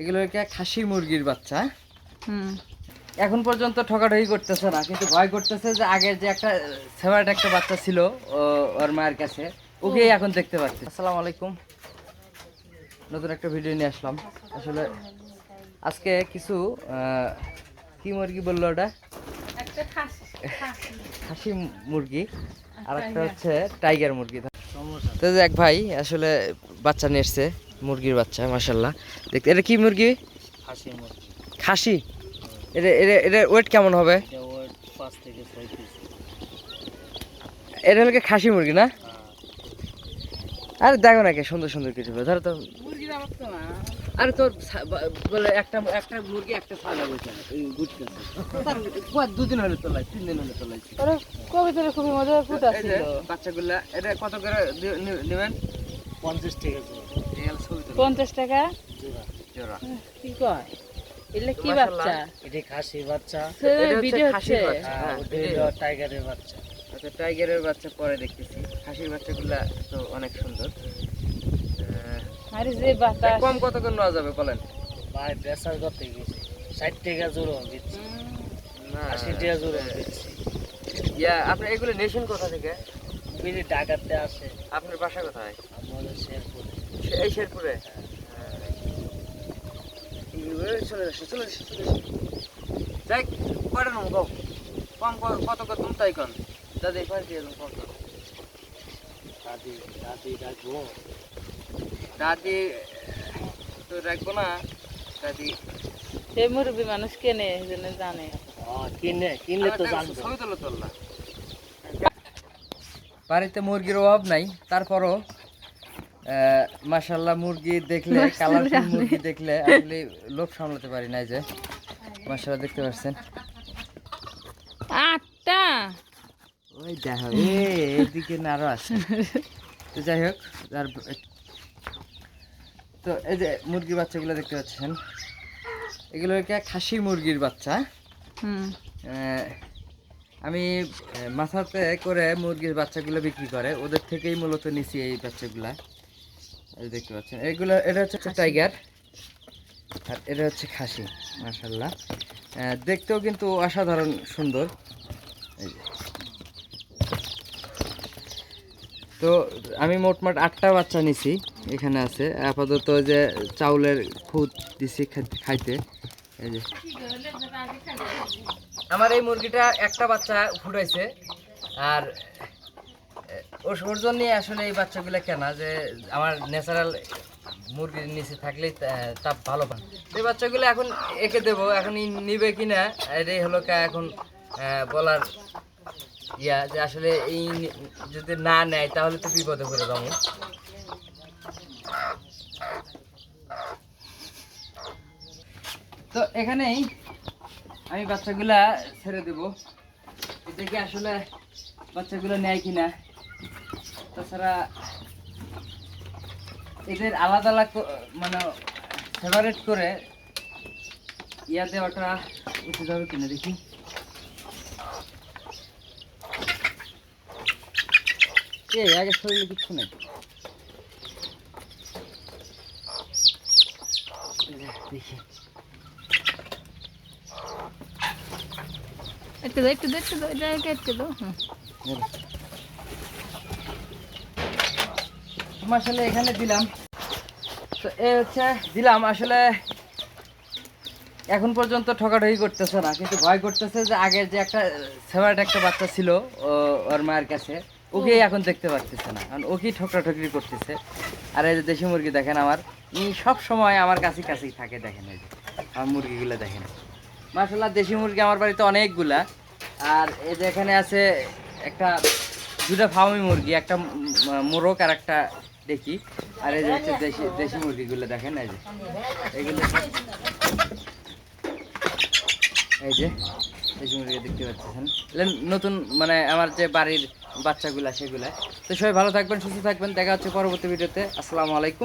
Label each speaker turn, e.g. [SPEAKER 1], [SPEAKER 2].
[SPEAKER 1] এগুলো হচ্ছে খাসি মুরগির বাচ্চা।
[SPEAKER 2] হুম।
[SPEAKER 1] এখন পর্যন্ত ঠকাঠকি করতেছে না কিন্তু ভয় করতেছে যে আগে যে একটা ফেভারিট একটা বাচ্চা ছিল ওর মায়ের কাছে ওকেই এখন দেখতে পাচ্ছি। আসসালামু আলাইকুম। নতুন একটা ভিডিও নিয়ে আসলাম। আসলে আজকে কিছু কি মুরগি বলল ওটা?
[SPEAKER 2] খাসি
[SPEAKER 1] খাসি। মুরগি আর একটা হচ্ছে টাইগার মুরগি। তো এক ভাই আসলে বাচ্চা নিয়ে এসছে। মুরগির বাচ্চা মাসাল্লাহ দেখতে এটা কি মুরগি?
[SPEAKER 3] খাসি
[SPEAKER 1] খাসি? এটা এটা এটা ওয়েট কেমন হবে?
[SPEAKER 3] এটা ওয়েট পাঁচ থেকে
[SPEAKER 1] এটা হলো কি খাসি মুরগি না? আরে দেখো না কে সুন্দর সুন্দর কিছু ধরো তো। আরে তোর বলে একটা একটা মুরগি একটা ছাগল গুটতেছে দুদিন হলে তোলাই তিন দিন হলে তোলাই
[SPEAKER 2] ওরা কবিতাটা খুবই মজার ফুটা
[SPEAKER 1] যে বাচ্চাগুলা এটা কত করে নিবেন?
[SPEAKER 3] পঞ্চাশ
[SPEAKER 1] ছবি তোলা
[SPEAKER 2] পঞ্চাশ টাকা?
[SPEAKER 3] জোড়া।
[SPEAKER 2] কি কয়? এগুলো কি বাচ্চা?
[SPEAKER 3] এটা খাসি বাচ্চা।
[SPEAKER 2] ভিডিও হচ্ছে।
[SPEAKER 1] হ্যাঁ।
[SPEAKER 3] হলো টাইগারের বাচ্চা।
[SPEAKER 1] আচ্ছা টাইগারের বাচ্চা পরে দেখতেছি। খাসির বাচ্চাগুলা তো অনেক সুন্দর।
[SPEAKER 2] আরে যে বাতাস।
[SPEAKER 1] কম কত করে নেওয়া যাবে বলেন?
[SPEAKER 3] ভাই বেচার করতে গেছে। ষাট টাকা জোড়া দিচ্ছি।
[SPEAKER 1] না।
[SPEAKER 3] আশি টাকা জোড়া দিচ্ছি।
[SPEAKER 1] ইয়া আপনি এগুলো নেশন কোথা থেকে?
[SPEAKER 3] বিড়ি ডাকাতে আসে।
[SPEAKER 1] আপনার বাসা কোথায়?
[SPEAKER 3] আমাদের শেরপুরে।
[SPEAKER 1] এই শেরপুরে চলে আসে চলে আসে চলে আসে যাই কয়টা নেব কম কম কত কত তুমি তাই কন দাদি কয় দিয়ে দেবো কম কম।
[SPEAKER 3] দাদি দাদি রাখব।
[SPEAKER 1] দাদি তো রাখব না। দাদি।
[SPEAKER 2] সেই মুরব্বী মানুষ কেনে যেন জানে।
[SPEAKER 3] কিনে কিনলে তো জানব
[SPEAKER 1] ছবি তুলো তোল্লা বাড়িতে মুরগির অভাব নাই তারপরও মাশাল্লাহ মুরগি দেখলে কালারফুল মুরগি দেখলে আসলে লোভ সামলাতে পারি না যে। মাশাল্লাহ দেখতে পাচ্ছেন।
[SPEAKER 2] আটটা।
[SPEAKER 1] ওই দেখো এদিকে না আরও আছে। তো যাই হোক আর তো এই যে মুরগির বাচ্চাগুলো দেখতে পাচ্ছেন এগুলো খাসি মুরগির বাচ্চা। আমি মাথাতে করে মুরগির বাচ্চাগুলো বিক্রি করে ওদের থেকেই মূলত নিছি এই বাচ্চাগুলা। এই দেখতে পাচ্ছেন। এগুলো এটা হচ্ছে টাইগার আর এটা হচ্ছে খাসি মাশাল্লাহ দেখতেও কিন্তু অসাধারণ সুন্দর। তো আমি মোটমাট আটটা বাচ্চা নিছি এখানে আছে। আপাতত যে চাউলের খুদ দিছি খাইতে। এই যে। আমার এই মুরগিটা একটা বাচ্চা ফুটাইছে। আর ওর জন্যই আসলে এই বাচ্চাগুলো কেনা, যে আমার ন্যাচারাল মুরগির নিচে থাকলেই তাপ ভালো পান। এই বাচ্চাগুলো এখন এঁকে দেবো, এখন নিবে কিনা, এটাই হলো কা এখন বলার ইয়া, যে আসলে এই যদি না নেয়, তাহলে তো বিপদে পড়ে যাব। তো এখানেই আমি বাচ্চাগুলা ছেড়ে দেব। দেখি আসলে বাচ্চাগুলো নেয় কিনা। তাছাড়া এদের আলাদা আলাদা মানে ফেভারেট করে ইয়া দেওয়াটা উচিত হবে কিনা দেখি। এ আগে শরীরে কিচ্ছু নেই। দেখি।
[SPEAKER 2] একটু দাও একটু দাও একটু দাও এটা এটা একটু দাও হুম।
[SPEAKER 1] আসলে এখানে দিলাম। তো এ হচ্ছে দিলাম আসলে এখন পর্যন্ত ঠকাঠকি করতেছে না কিন্তু ভয় করতেছে যে আগে যে একটা ফেভারিট একটা বাচ্চা ছিল ও- ওর মায়ের কাছে ওকেই এখন দেখতে পারতেছে না কারণ ওকেই ঠকরাঠকি করতেছে। আর এই যে দেশি মুরগি দেখেন আমার সব সময় আমার কাছে কাছেই থাকে দেখেন এই যে আমার মুরগিগুলো দেখেন। মাসাল্লাহ দেশি মুরগি আমার বাড়িতে অনেকগুলা। আর এই যে এখানে আছে একটা দুটা ফার্মি মুরগি, একটা মোরগ আর একটা দেখি আর এই যে হচ্ছে দেশি দেশি মুরগিগুলো দেখেন, এই যে। সব- এই যে, দেশি মুরগি দেখতে পাচ্ছেন। নতুন মানে আমার যে বাড়ির বাচ্চাগুলা, সেগুলা। তো সবাই ভালো থাকবেন, সুস্থ থাকবেন। দেখা হচ্ছে পরবর্তী ভিডিওতে। আসসালামু আলাইকুম।